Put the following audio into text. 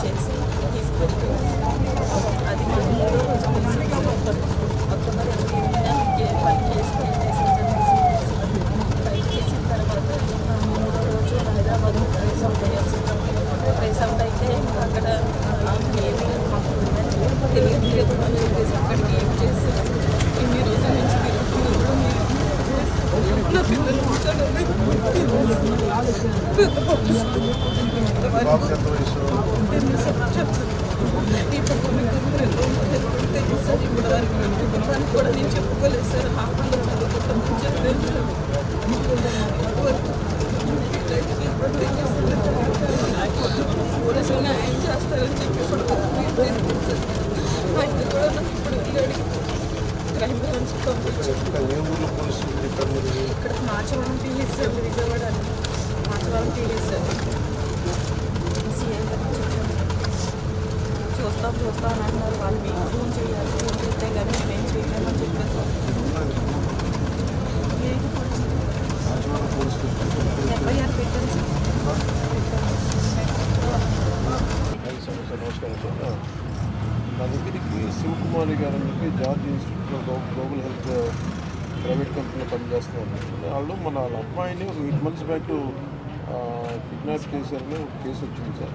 చేసి తీసుకెళ్తే అది మా మూడో రోజు తెలిసింది అక్టోబర్ పని చేసి చేసి చేసిన తర్వాత మూడో రోజు హైదరాబాద్ ప్రైస్ అవుట్ అయ్యాల్సింది ప్రైస్ అవుట్ అయితే అక్కడ ఆ, మాకు అని చెప్పేసి అక్కడికి ఏం చేసి ఇన్ని రోజుల నుంచి నా పిల్లలు పెద్ద పంపిస్తుంది బాబుకి ఎంత సార్ నేను కుటుంబానికి కూడా నేను చెప్పుకోలేదు సార్ చెప్పలేదు పోలీసులు చేస్తారని చెప్పి ఇప్పుడు ఆయన కూడా నాకు ఇప్పుడు వెళ్ళాడు క్రైమ్ బ్రాంచ్ ఇక్కడ ఏ ఊర్లో సార్ విజయవాడ సార్ జాబ్ చూస్తాను అంటారు వాళ్ళు మీకు ఫోన్ చేయాలి ఫోన్ చేస్తే కానీ మేము ఏం చేయలేమని చెప్పారు ఎఫ్ఐఆర్ పెట్టారు నా దగ్గరికి శివకుమారి గారు అని చెప్పి జార్జ్ ఇన్స్టిట్యూట్లో గ్లోబల్ హెల్త్ ప్రైవేట్ కంపెనీలో పనిచేస్తున్నారు వాళ్ళు మన వాళ్ళ అమ్మాయిని ఒక ఎయిట్ మంత్స్ బ్యాక్ కిడ్నాప్ చేశారని ఒక కేసు వచ్చింది సార్.